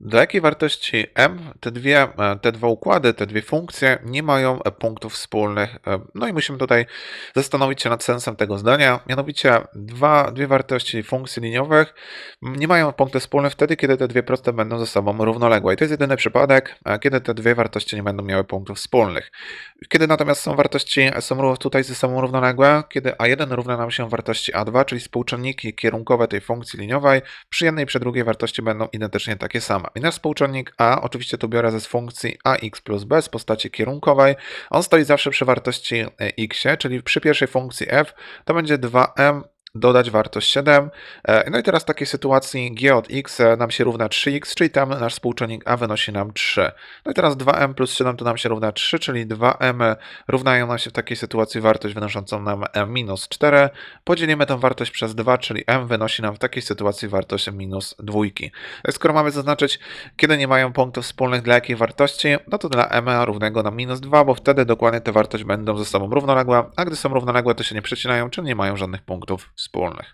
Dla jakiej wartości m te, dwie, e, te dwa układy, te dwie funkcje nie mają e, punktów wspólnych? E, No i musimy tutaj zastanowić się nad sensem tego zdania. Mianowicie dwa, dwie wartości funkcji liniowych nie mają punktów wspólnych wtedy, kiedy te dwie proste będą ze sobą równoległe. I to jest jedyny przypadek, kiedy te dwie wartości nie będą miały punktów wspólnych. Kiedy natomiast są wartości są tutaj ze sobą równoległe, kiedy a1 równa nam się wartości a2, czyli współczynniki kierunkowe tej funkcji liniowej, przy jednej i przy drugiej wartości będą identycznie takie same. I nasz współczynnik a, oczywiście tu biorę ze z funkcji ax plus b z postaci kierunkowej, on stoi zawsze przy wartości e, x, czyli przy pierwszej funkcji f to będzie 2m dodać wartość 7. E, No i teraz w takiej sytuacji g od x e, nam się równa 3x, czyli tam nasz współczynnik a wynosi nam 3. No i teraz 2m plus 7 to nam się równa 3, czyli 2m równają nam się w takiej sytuacji wartość wynoszącą nam m minus 4. Podzielimy tę wartość przez 2, czyli m wynosi nam w takiej sytuacji wartość minus 2. Skoro mamy zaznaczyć, kiedy nie mają punktów wspólnych dla jakiej wartości, no to dla m równego na minus 2, bo wtedy dokładnie te wartości będą ze sobą równoległe, a gdy są równoległe, to się nie przecinają, czyli nie mają żadnych punktów sporene.